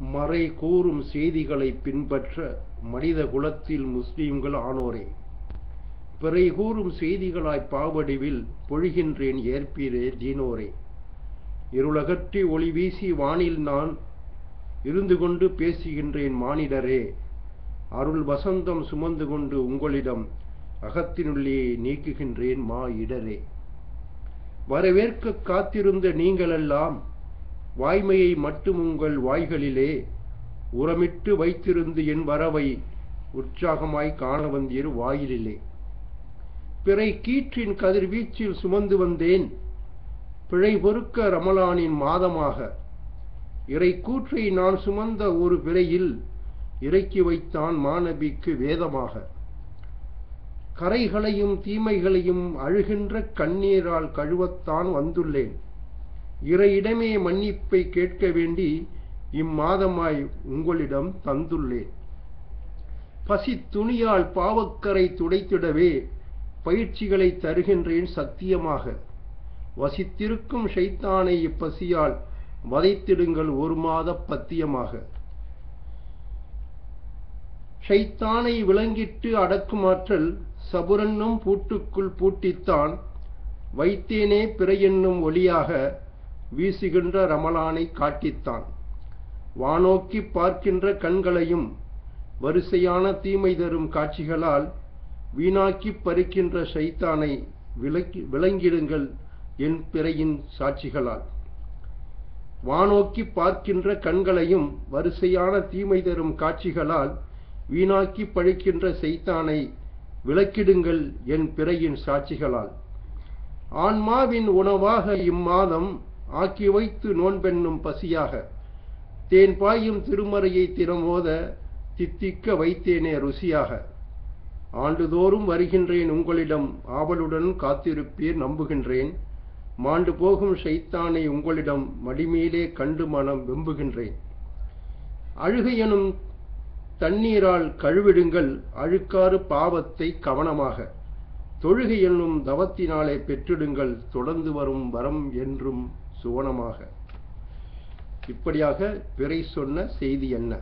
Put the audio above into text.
மறை கூறும் செய்திகளை பின்பற்ற மனித குலத்தில் முஸ்லீம்கள் ஆனோரே. பிறை கூறும் செய்திகளாய் பாவடிவில் பொழிகின்றேன் ஏற்பீரே தீனோரே. இருளகற்றி ஒளி வீசி வானில் நான் இருந்து கொண்டு பேசுகின்றேன் மானிடரே. அருள் வசந்தம் சுமந்து கொண்டு உங்களிடம் அகத்தினுள்ளே நீக்குகின்றேன் மா இடரே. வரவேற்க காத்திருந்த நீங்களெல்லாம் வாய்மையை மட்டும் உங்கள் வாய்களிலே உரமிட்டு வைத்திருந்து என் வரவை உற்சாகமாய் காண வந்தீர் வாயிலிலே. பிறை கீற்றின் கதிர்வீச்சில் சுமந்து வந்தேன். பிழை பொறுக்க ரமலானின் மாதமாக. இறை கூற்றை நான் சுமந்த ஒரு பிறையில் இறக்கி வைத்தான் மாணவிக்கு வேதமாக. கரைகளையும் தீமைகளையும் அழுகின்ற கண்ணீரால் கழுவத்தான் வந்துள்ளேன். இறையிடமே மன்னிப்பை கேட்க வேண்டி இம்மாதமாய் உங்களிடம் தந்துள்ளேன். பசி துணியால் பாவக்கரை துடைத்திடவே பயிற்சிகளை தருகின்றேன் சத்தியமாக. வசித்திருக்கும் ஷைத்தானை இப்பசியால் வதைத்திடுங்கள் ஒரு மாத பத்தியமாக. ஷைத்தானை விளங்கிட்டு அடக்குமாற்றல் சபுரன்னும் பூட்டுக்குள் பூட்டித்தான் வைத்தேனே பிறையென்னும் ஒளியாக வீசுகின்ற ரமலானை காட்டித்தான். வானோக்கி பார்க்கின்ற கண்களையும் வரிசையான தீமை தரும் காட்சிகளால் வீணாக்கி பறிக்கின்ற சைத்தானை விலக்கி விளங்கிடுங்கள் என் பிறையின் சாட்சிகளால். வானோக்கி பார்க்கின்ற கண்களையும் வரிசையான தீமை தரும் காட்சிகளால் வீணாக்கி பழிக்கின்ற செய்தானை விளக்கிடுங்கள் என் பிறையின் சாட்சிகளால். ஆன்மாவின் உணவாக இம்மாதம் ஆக்கி வைத்து நோன்பென்னும் பசியாக. தேன் பாயும் திருமறையை திறமோத தித்திக்க வைத்தேனே ருசியாக. ஆண்டுதோறும் வருகின்றேன் உங்களிடம் ஆவலுடன் காத்திருப்பீர் நம்புகின்றேன். மாண்டு போகும் ஷைத்தானை உங்களிடம் மடிமேலே கண்டு மனம் வெம்புகின்றேன். அழுகையனும் தண்ணீரால் கழுவிடுங்கள் அழுக்காறு பாவத்தை கவனமாக. தொழுகை என்னும் தவத்தினாலே பெற்றிடுங்கள் தொடர்ந்து வரும் வரம் என்றும் சுவனமாக. இப்படியாக பிறை சொன்ன செய்தி என்ன?